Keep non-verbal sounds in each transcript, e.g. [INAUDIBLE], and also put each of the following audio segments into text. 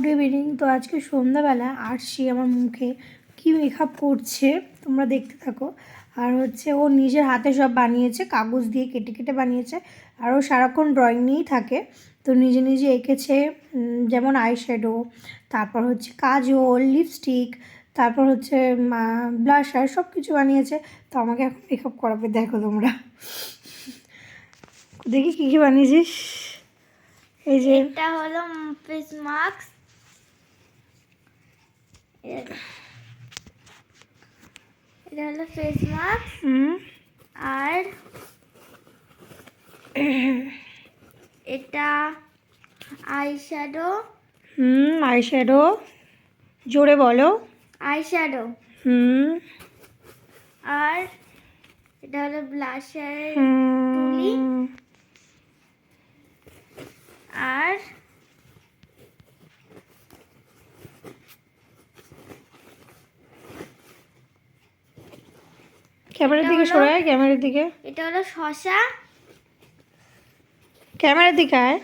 Good evening তো আজকে সন্ধ্যাবেলা আরশি আমার মুখে কি মেকআপ করছে তোমরা দেখতে থাকো। আর হচ্ছে ও নিজের হাতে সব বানিয়েছে, কাগজ দিয়ে কেটে কেটে বানিয়েছে। আর ও সারাক্ষণ ড্রয়িং নিয়েই থাকে। তো নিজে নিজে এঁকেছে যেমন আই শ্যাডো তারপর হচ্ছে কাজল লিপস্টিক তারপর হচ্ছে ব্লাশার সব কিছু বানিয়েছে। তো আমাকে এখন মেকআপ করাবে, দেখো তোমরা। দেখি কী কী বানিয়েছিস? এই যে এটা হলো ফেস মাস্ক এটা হলো ফেস মাস্ক হুম। আর এটা আই শ্যাডো হুম আইশ্যাডো জোরে বলো। আই শ্যাডো হুম। আর এটা হলো ব্লাশার তুলি। আর ক্যামেরার দিকে হলো- সরে আয় ক্যামেরার দিকে। এটা হলো শশা। ক্যামেরার দিকে আয়।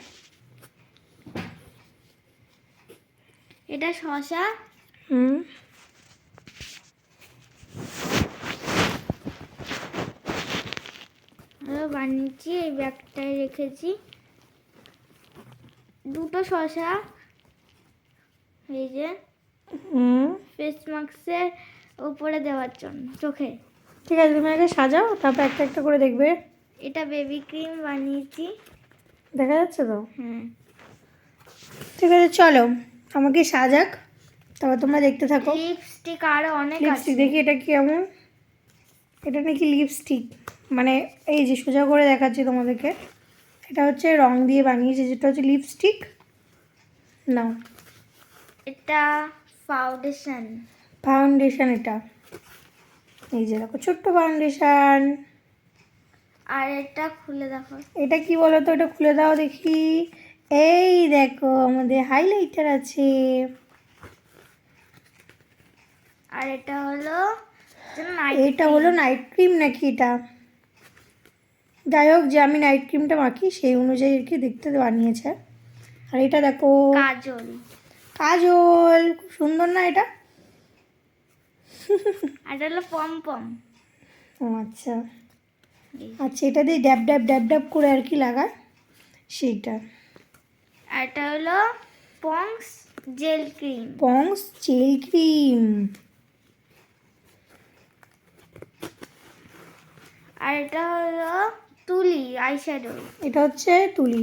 এটা শশা। হুম। বানিয়েছি এই ব্যাগটায় রেখেছি। দুটো শশা। এই যে হুম। ফেস মাস্কের উপরে দেওয়ার জন্য চোখে। ঠিক আছে তুমি আগে সাজাও তারপর একটা একটা করে দেখবে। এটা বেবি ক্রিম বানিয়েছি। দেখা যাচ্ছে তো? হ্যাঁ ঠিক আছে চলো আমাকে সাজাক তারপর তোমরা দেখতে থাকো। লিপস্টিক আরও অনেক লিপস্টিক দেখি এটা কেমন। এটা নাকি লিপস্টিক মানে এই যে সোজা করে দেখাচ্ছি তোমাদেরকে। এটা হচ্ছে রং দিয়ে বানিয়েছে যেটা হচ্ছে লিপস্টিক নাও। এটা ফাউন্ডেশন ফাউন্ডেশন এটা। এই যে দেখো ছোট্ট ফাউন্ডেশন আর এটা খুলে দেখো। এটা কি বলো তো? এটা খুলে দাও দেখি। এই দেখো আমাদের হাইলাইটার আছে। আর এটা হলো এটা হলো নাইট ক্রিম নাকি এটা? যাই হোক যে আমি নাইট ক্রিমটা মাখি সেই অনুযায়ী আর কি দেখতে বানিয়েছে। আর এটা দেখো। কাজল। কাজল খুব সুন্দর না এটা? [LAUGHS] আর এটা হলো পমপম ও আচ্ছা। আচ্ছা এটা দিয়ে ড্যাব ড্যাব ড্যাব ড্যাব করে আর কি লাগায়? সেইটা। আর এটা হলো Pond's gel cream. Pond's gel cream. আর এটা হলো তুলি আইশ্যাডো এটা হচ্ছে তুলি।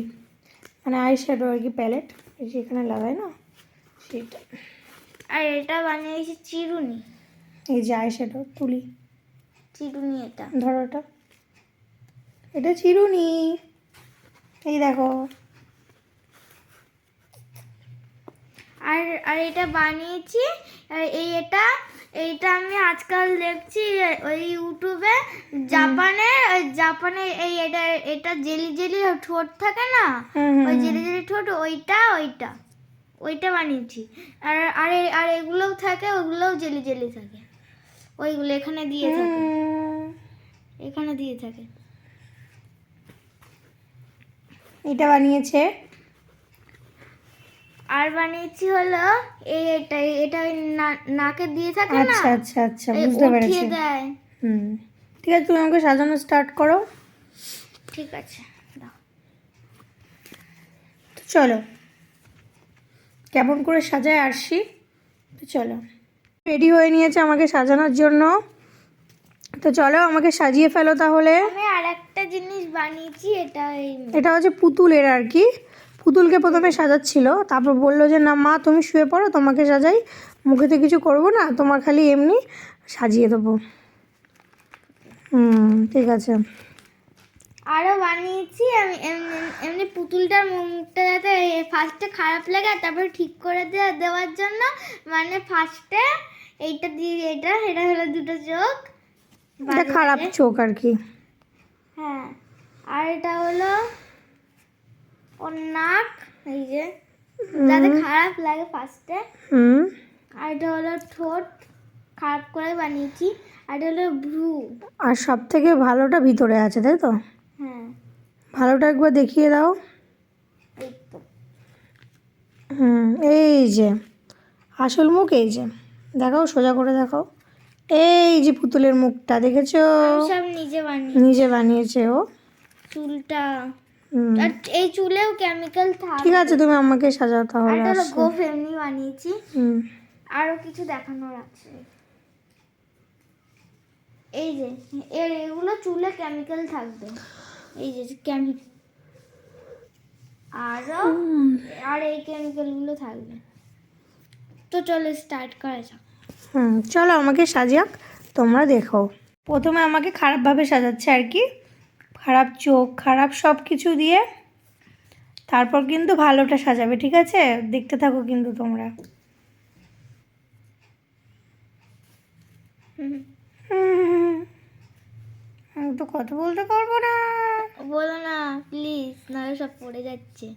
মানে আই শ্যাডো আর কি প্যালেট এই যে এখানে লাগায় না? সেইটা। আর এটা বানিয়েছি চিরুনি। এই যে আই শ্যাডো তুলি। চিরুনি এটা। ধরো এটা এটা চিরুনি। এই দেখো। আর আর এটা বানিয়েছি এই এটা এইটা আমি আজকাল দেখছি ওই ইউটিউবে জাপানে ওই জাপানে এই এটা এটা জেলি জেলি ঠোঁট থাকে না? ওই জেলি জেলি ঠোঁট ওইটা ওইটা। ওইটা বানিয়েছি। আর আর আর এগুলোও থাকে ওগুলোও জেলি জেলি থাকে। ওইগুলো এখানে দিয়ে থাকে। এখানে দিয়ে থাকে। এটা বানিয়েছে? আর বানিয়েছি হলো এই এটা এটা ওই নাকে দিয়ে থাকে না? আচ্ছা আচ্ছা আচ্ছা বুঝতে পেরেছি। দেয়। হুম ঠিক আছে তুমি আমাকে সাজানো স্টার্ট করো। ঠিক আছে দাও। তো চলো কেমন করে সাজায় আসছি তো চলো। রেডি হয়ে নিয়েছে আমাকে সাজানোর জন্য। তো চলো আমাকে সাজিয়ে ফেলো তাহলে। আমি আর একটা জিনিস বানিয়েছি এটা এটা হচ্ছে পুতুলের আর কি। পুতুলকে প্রথমে সাজাচ্ছিল তারপর বলল যে না মা তুমি শুয়ে পড়ো তোমাকে সাজাই। মুখেতে কিছু করব না তোমার খালি এমনি সাজিয়ে দেবো। হুম ঠিক আছে। আরও বানিয়েছি আমি এমনি- পুতুলটার মুখটা যাতে ফার্স্টে খারাপ লাগে আর তারপরে ঠিক করে দেওয়া দেওয়ার জন্য মানে ফার্স্টে এইটা দিয়ে এটা এটা হলো দুটো চোখ। এটা খারাপ চোখ আর কি। হ্যাঁ আর এটা হলো ওর নাক এই যে। যাতে খারাপ লাগে ফার্স্টে আর এটা হলো ঠোঁট খারাপ করে বানিয়েছি। আর এটা হলো ভ্রু। আর সব থেকে ভালোটা ভিতরে আছে তাই তো? হ্যাঁ ভালোটা একবার দেখিয়ে দাও। হুম এই যে আসল মুখ এই যে দেখাও সোজা করে দেখাও। এই যে পুতুলের মুখটা দেখেছ? সব নিজে বানিয়ে নিজে বানিয়েছে ও। চুলটা। আর এই চুলেও কেমিক্যাল থাকে। ঠিক আছে তুমি আমাকে সাজাও আর তাহলে এটা গোফ এমনি বানিয়েছি। হুম। আরও কিছু দেখানোর আছে। এই যে এগুলো চুলে কেমিক্যাল থাকবে। এই যে কেমিক্যাল আরও হুম। আর এই কেমিক্যালগুলো থাকবে। তো চলো স্টার্ট করা যাক। হুম চলো আমাকে সাজাক তোমরা দেখো। প্রথমে আমাকে খারাপভাবে সাজাচ্ছে আর কি। খারাপ চোখ খারাপ সব কিছু দিয়ে তারপর কিন্তু ভালোটা সাজাবে ঠিক আছে? দেখতে থাকো কিন্তু তোমরা। হুম। হুম, আমি তো কথা বলতে পারব না। বলো না প্লিজ নাহলে সব পড়ে যাচ্ছে।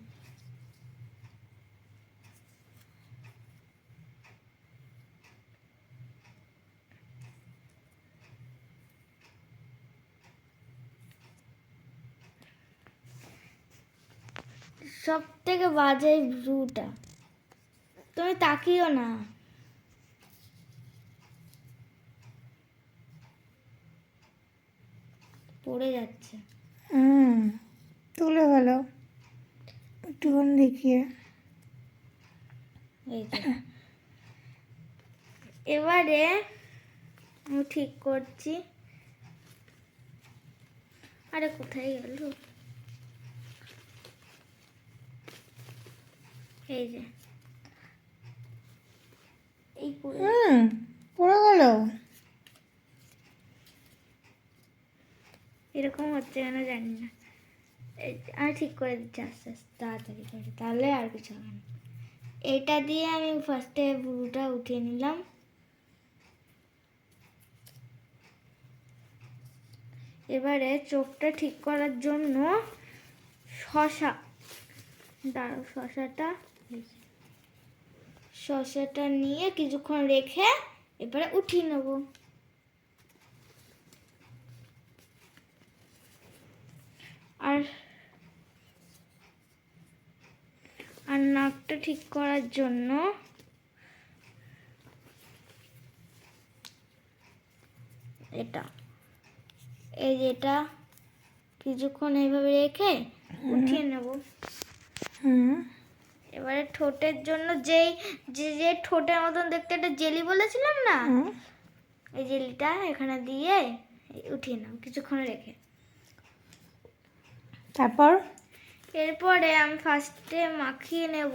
সব থেকে বাজে ভ্রুটা তুমি তাকিও না। পড়ে যাচ্ছে। হুম তুলে গেলো একটুখানি দেখিয়ে। এবারে আমি ঠিক করছি। আরে কোথায় গেল? এই যে। এই পড়ে গেল? এরকম হচ্ছে কেন জানি না। আমি ঠিক করে দিচ্ছি আস্তে আস্তে, তাড়াতাড়ি করে, তাহলে আর কিছু হবে না। এটা দিয়ে আমি ফার্স্টে বুড়োটা উঠিয়ে নিলাম। এবারে চোখটা ঠিক করার জন্য শশা, দাঁড়াও, শশাটা শশাটা নিয়ে কিছুক্ষণ রেখে এবারে উঠিয়ে নেব আর নাকটা ঠিক করার জন্য এটা। এই যেটা কিছুক্ষণ এইভাবে রেখে উঠিয়ে নেব। এবারে ঠোঁটের জন্য যেই যে যে ঠোঁটের মতন দেখতে একটা জেলি বলেছিলাম না? এই জেলিটা এখানে দিয়ে উঠিয়ে নাও কিছুক্ষণ রেখে। তারপর? এরপরে আমি ফার্স্টে মাখিয়ে নেব।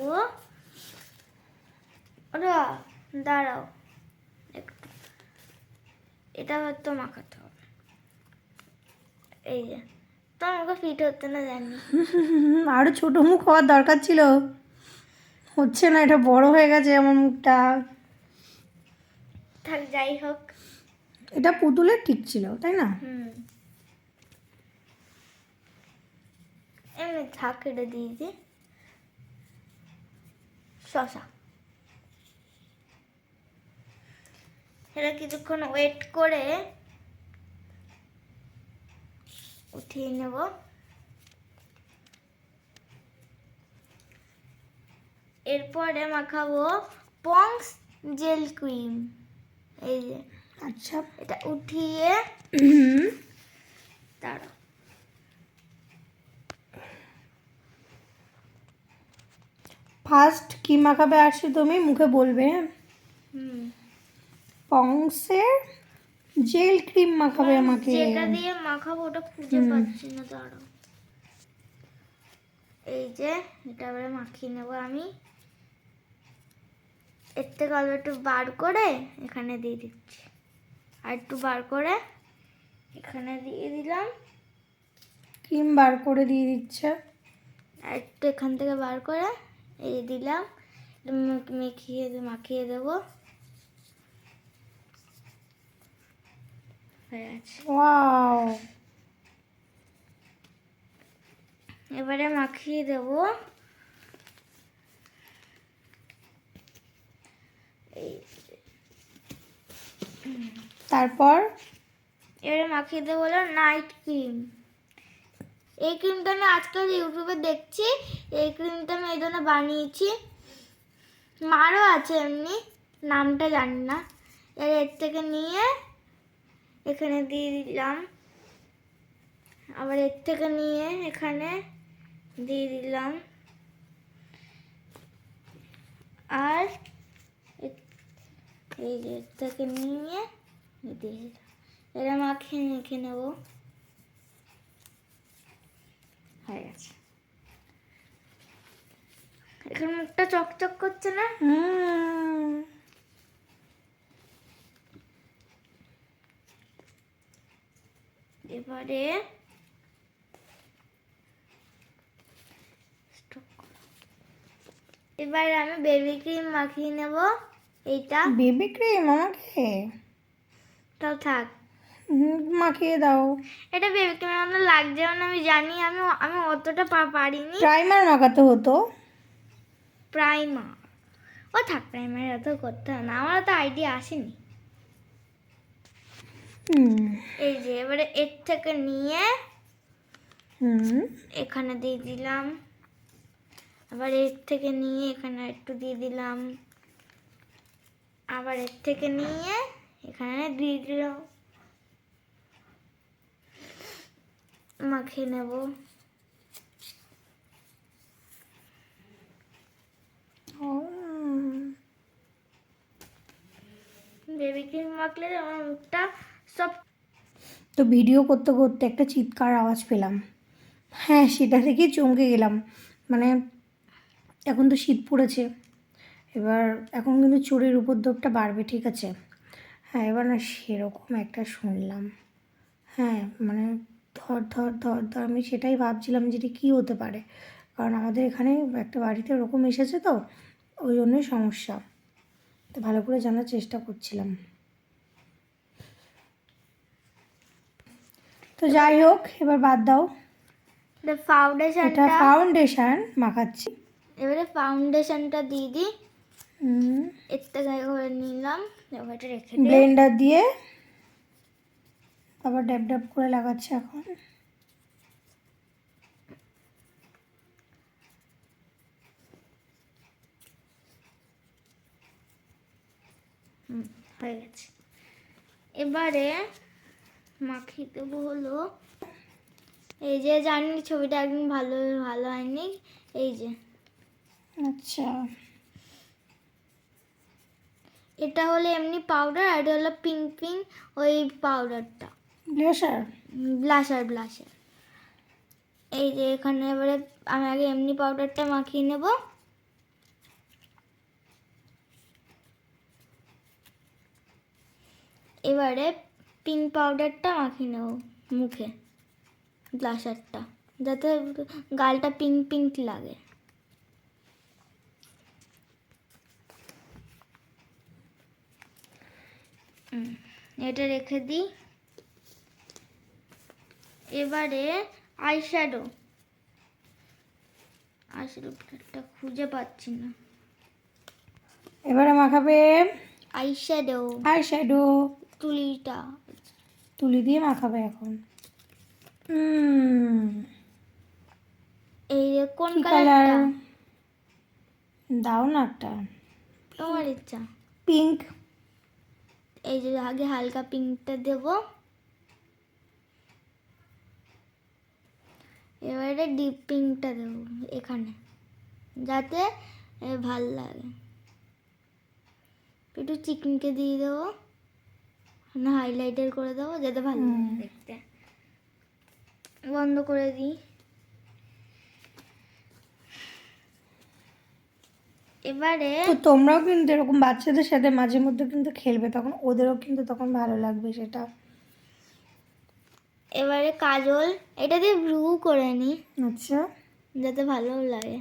ওরা দাঁড়াও। একটু। এটা হয়তো মাখাতে হবে। এই যে। তো আমাকে ফিট হতে না জানি। হুম, [LAUGHS] আরও ছোট মুখ হওয়ার দরকার ছিল। হচ্ছে না এটা বড় হয়ে গেছে আমার মুখটা। থাক যাই হোক। এটা পুতুলের ঠিক ছিল তাই না? হুম। থাক এটা দিয়েছি শশা এটা কিছুক্ষণ ওয়েট করে উঠিয়ে নেব এরপরে মাখাবো পংস জেল ক্রিম এই যে আচ্ছা এটা উঠিয়ে হুম, ফার্স্ট কি মাখাবে আসছে তুমি মুখে বলবে হ্যাঁ? পংসের জেল ক্রিম মাখাবে আমাকে। যেটা দিয়ে মাখাবো ওটা খুঁজে পাচ্ছি না দাঁড়াও। এই যে এটা এবারে মাখিয়ে নেব আমি। এর থেকে অল্প একটু বার করে এখানে দিয়ে দিচ্ছি। আর একটু বার করে এখানে দিয়ে দিলাম। ক্রিম বার করে দিয়ে দিচ্ছে। আর একটু এখান থেকে বার করে এই দিলাম। মেখিয়ে মাখিয়ে দেবো। হয়ে গেছে। এবারে মাখিয়ে দেব। এই তারপর? এবারে মাখিয়ে দেবো নাইট ক্রিম। এই ক্রিমটা আমি আজকাল ইউটিউবে দেখছি, এই ক্রিমটা আমি এই জন্য বানিয়েছি। মারও আছে এমনি, নামটা জানি না। এর এর থেকে নিয়ে এখানে দিয়ে দিলাম। আবার এর থেকে নিয়ে এখানে দিয়ে দিলাম। আর এই থেকে নিয়ে দিয়ে দিলাম এরা মাখিয়ে মেখে নেব। হয়ে গেছে। এখন মুখটা চকচক করছে না? এবারে এবারে আমি বেবি ক্রিম মাখিয়ে নেব। এইটা। বেবি ক্রিম আমাকে? তাও থাক। মাখিয়ে দাও। এটা বেবি ক্রিমের মতো লাগছে না আমি জানি আমি আমি অতটা পা- পারিনি। প্রাইমার মাখাতে হতো। প্রাইমার? ও থাক প্রাইমার অত করতে না আমার তো আইডিয়া আসেনি। এই যে এবারে এর থেকে নিয়ে এখানে দিয়ে দিলাম। আবার এর থেকে নিয়ে এখানে একটু দিয়ে দিলাম। আবার এর থেকে নিয়ে এখানে দিয়ে দিলাম। মাখিয়ে নেব। বেবি ক্রিম মাখলে আমার মুখটা সব তো ভিডিও করতে করতে একটা চিৎকার আওয়াজ পেলাম। হ্যাঁ সেটা থেকেই চমকে গেলাম। মানে এখন তো শীত পড়েছে। এবার এখন কিন্তু চোরের উপদ্রবটা বাড়বে, ঠিক আছে? হ্যাঁ এবার না সেরকম একটা শুনলাম। হ্যাঁ মানে ধর ধর ধর ধর আমি সেটাই ভাবছিলাম যে এটা কী হতে পারে। কারণ আমাদের এখানে একটা বাড়িতে ওরকম এসেছে তো ওই জন্যই সমস্যা। তো ভালো করে জানার চেষ্টা করছিলাম। তো যাই হোক এবার বাদ দাও। এটা ফাউন্ডেশনটা ফাউন্ডেশন মাখাচ্ছি। এবারে ফাউন্ডেশনটা দিয়ে দিই হুম। এর থেকে করে নিলাম এবার রেখে ব্লেন্ডার দিয়ে আবার ড্যাব ড্যাব করে লাগাচ্ছে এখন। হুম, হয়ে গেছে। এবারে মাখিয়ে দেবো হলো এই যে জানি ছবিটা একদম ভালো ভালো হয়নি এই যে। আচ্ছা। এটা হলো এমনি পাউডার আর এটা হলো পিঙ্ক পিঙ্ক ওই পাউডারটা ব্লেসার ব্লাশার ব্লাশার এই যে এখানে এবারে আমি আগে এমনি পাউডারটা মাখিয়ে নেব। এবারে পিঙ্ক পাউডারটা মাখিয়ে নেব মুখে ব্লাশারটা যাতে গালটা পিঙ্ক পিঙ্ক লাগে। এটা রেখে দিই। এবারে আইশ্যাডো আইশ্যাডো প্লেটটা খুঁজে পাচ্ছি না। এবারে মাখাবে আইশ্যাডো আই শ্যাডো তুলিটা। তুলি দিয়ে মাখাবে এখন। এই যে কোন কালার দাও না একটা। তোমার ইচ্ছা। পিঙ্ক এই যে আগে হালকা পিঙ্কটা দেব। এবারে ডিপ পিঙ্কটা দেব এখানে যাতে ভালো লাগে। একটু চিকেনকে দিয়ে দেবো না হাইলাইটার করে দেবো যাতে ভালো লাগে। দেখতে। বন্ধ করে দিই। এবারে তো তোমরাও কিন্তু এরকম বাচ্চাদের সাথে মাঝে মধ্যে কিন্তু খেলবে তখন ওদেরও কিন্তু তখন ভালো লাগবে সেটা। এবারে কাজল এটা দিয়ে ব্রু করে নিই আচ্ছা। যাতে ভালো লাগে।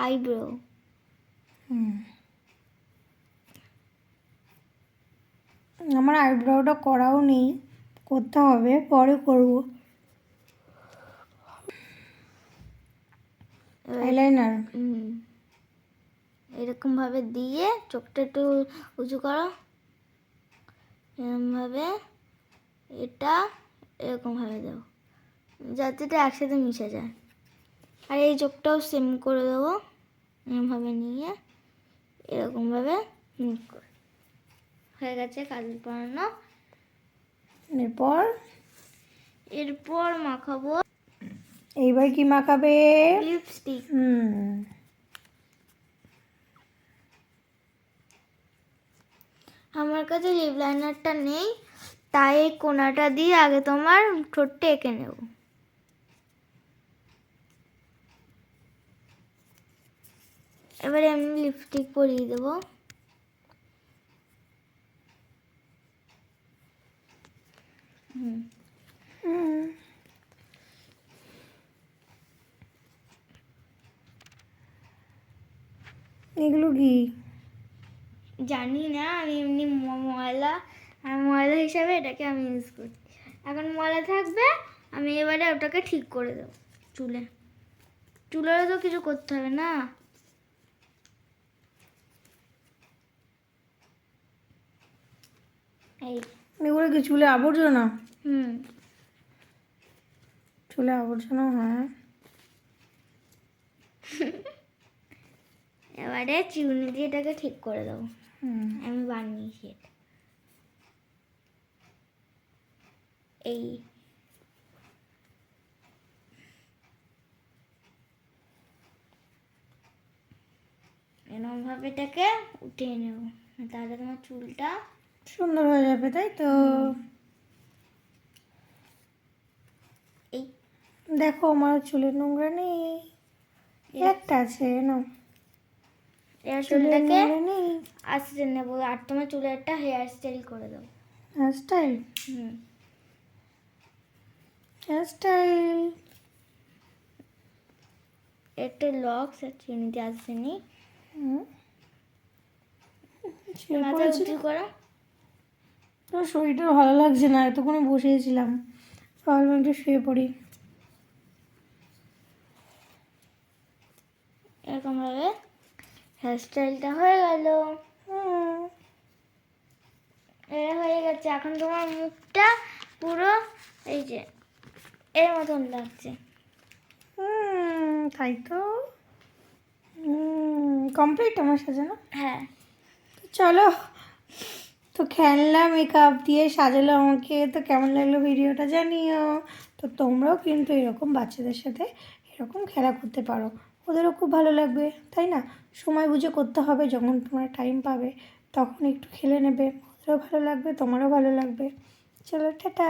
আইব্রো হুম। আমার আইব্রোটা করাও নেই। করতে হবে পরে করব। আইলাইনার এরকম ভাবে দিয়ে চোখটা একটু উঁচু করো। এরকমভাবে এটা এরকম ভাবে দাও যাতে এটা একসাথে মিশে যায়। আর এই চোখটাও সেম করে দেবো। এরকমভাবে নিয়ে এরকমভাবে হয়ে গেছে কাজল পরানো এরপর? এরপর মাখাবো এইবার কি মাখাবে? লিপস্টিক হুম। আমার কাছে লিপ লাইনারটা নেই। তাই এই কোনাটা দিয়ে আগে তোমার ঠোঁটটা এঁকে নেব। এবারে আমি লিপস্টিক পরিয়ে দেবো। এগুলো কি? জানি না আমি এমনি ময়লা আর ময়লা হিসাবে এটাকে আমি ইউজ করছি। এখন ময়লা থাকবে আমি এবারে ওটাকে ঠিক করে দেবো চুলে। চুলেরও তো কিছু করতে হবে না? এই। এগুলো কি চুলে আবর্জনা? হুম। চুলে আবর্জনা হ্যাঁ। এবারে চিউনি দিয়ে এটাকে ঠিক করে দেবো। হুম। আমি বানিয়েছি এটা। এই এরকমভাবে এটাকে উঠিয়ে নেব। তাহলে তোমার চুলটা সুন্দর হয়ে যাবে তাই তো? এই দেখো আমার চুলের নোংরা নেই। একটা আছে না চুলের চুলটাকে নেই। আস্তে নেব আর তোমার চুলে একটা হেয়ার স্টাইল করে দেবো হেয়ার স্টাইল হুম। হেয়ার স্টাইল একটা লক্স আর চিনিতে আসেনি মাথা পড়েছি উঁচু করো। তোর শরীরটা ভালো লাগছে না এতক্ষণে বসেছিলাম। ভাবলাম একটু শুয়ে পড়ি। এরকমভাবে হেয়ার স্টাইলটা হয়ে গেল। এটা হয়ে গেছে। এখন তোমার মুখটা পুরো এই যে এর মতন লাগছে তাই তো। কমপ্লিট আমার সাজানো? হ্যাঁ। তো চলো তো খেলনা মেকআপ দিয়ে সাজালো আমাকে তো কেমন লাগল ভিডিওটা জানিও। তো তোমরাও কিন্তু এরকম বাচ্চাদের সাথে এরকম খেলা করতে পারো। ওদেরও খুব ভালো লাগবে তাই না? সময় বুঝে করতে হবে যখন তোমরা টাইম পাবে তখন একটু খেলে নেবে। ওদেরও ভালো লাগবে তোমারও ভালো লাগবে। চলো টাটা।